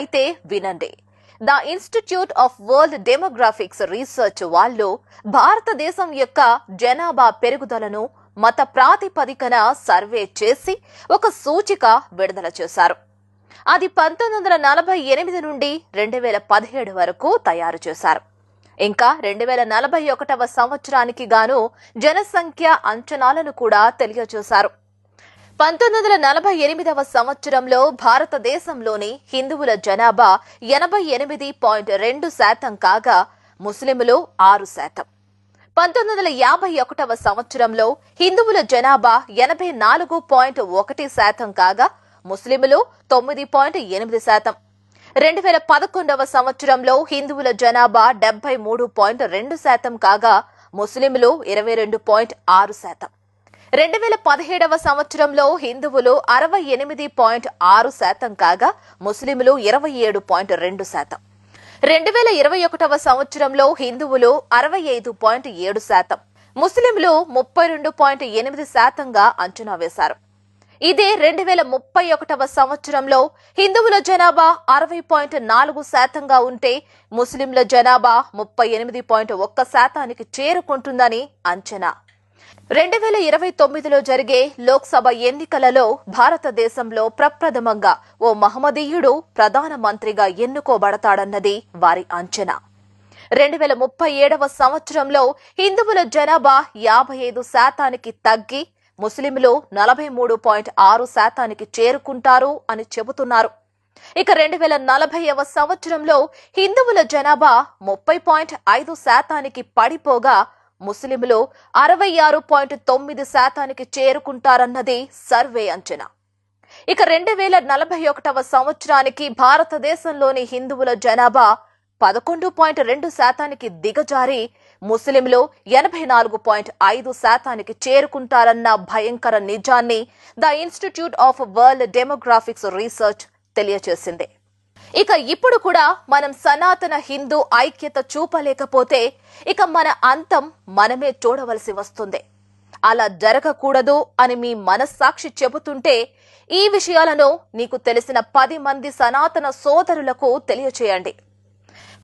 అయితే వినండి. The institute of world demographics research వాళ్ళు భారతదేశం యొక్క జనాభా పెరుగుదలను మత ప్రాతిపదికన సర్వే చేసి ఒక సూచిక విడుదల చేశారు. అది పంతొమ్మిది వందల నలభై ఎనిమిది నుండి రెండు వేల పదిహేడు వరకు తయారు చేశారు. ఇంకా రెండు వేల నలభై ఒకటవ సంవత్సరానికి గాను జనసంఖ్య అంచనాలను కూడా తెలియజేశారు. పంతొమ్మిది వందల నలభై ఎనిమిదవ సంవత్సరంలో భారతదేశంలోని హిందువుల జనాభా ఎనభై ఎనిమిది పాయింట్ రెండు శాతం కాగా ముస్లింలు ఆరు శాతం. పంతొమ్మిది వందల యాభై ఒకటవ సంవత్సరంలో హిందువుల జనాభా ఎనభై నాలుగు పాయింట్ ఒకటి శాతం కాగా ముస్లింలు తొమ్మిది పాయింట్ ఎనిమిది శాతం. రెండు వేల పదకొండవ సంవత్సరంలో హిందువుల జనాభా డెబ్బై మూడు పాయింట్ రెండు శాతం కాగా ముస్లింలు ఇరవై రెండు పాయింట్ ఆరు శాతం. రెండు వేల పదిహేడవ సంవత్సరంలో హిందువులు అరవై ఎనిమిది పాయింట్ ఆరు శాతం కాగా ముస్లింలు ఇరవై ఏడు పాయింట్ రెండు శాతం. రెండు వేల ఇరవై ఒకటవ సంవత్సరంలో హిందువులు అరవై ఐదు పాయింట్ ఏడు శాతం. ముస్లింలు ముప్పై రెండు పాయింట్ ఎనిమిది శాతంగా అంచనా వేశారు. ఇదే రెండు వేల ముప్పై ఒకటవ సంవత్సరంలో హిందువుల జనాభా అరవై పాయింట్ నాలుగు శాతంగా ఉంటే ముస్లింల జనాభా ముప్పై ఎనిమిది పాయింట్ ఒక్క శాతానికి చేరుకుంటుందని అంచనా. రెండు వేల ఇరవై తొమ్మిదిలో జరిగే లోక్సభ ఎన్నికలలో భారతదేశంలో ప్రప్రథమంగా ఓ మహమ్మదీయుడు ప్రధానమంత్రిగా ఎన్నుకోబడతాడన్నది వారి అంచనా. రెండు వేల ముప్పై ఏడవ సంవత్సరంలో హిందువుల జనాభా యాభై ఐదు శాతానికి తగ్గి ముస్లింలు నలభై మూడు పాయింట్ ఆరు శాతానికి చేరుకుంటారు అని చెబుతున్నారు. ఇక రెండు వేల నలభైవ సంవత్సరంలో హిందువుల జనాభా ముప్పై పాయింట్ ఐదు శాతానికి పడిపోగా ముస్లింలు అరవై ఆరు పాయింట్ తొమ్మిది శాతానికి చేరుకుంటారన్నది సర్వే అంచనా. ఇక రెండు వేల నలభై ఒకటవ సంవత్సరానికి భారతదేశంలోని హిందువుల జనాభా పదకొండు పాయింట్ రెండు శాతానికి దిగజారి ముస్లింలు ఎనభై నాలుగు పాయింట్ ఐదు శాతానికి చేరుకుంటారన్న భయంకర నిజాన్ని the institute of world demographics research తెలియజేసింది ఇక ఇప్పుడు కూడా మనం సనాతన హిందూ ఐక్యత చూపలేకపోతే ఇక మన అంతం మనమే చూడవలసి వస్తుంది. అలా జరగకూడదు అని మీ మనస్సాక్షి చెబుతుంటే ఈ విషయాలను నీకు తెలిసిన పది మంది సనాతన సోదరులకు తెలియచేయండి.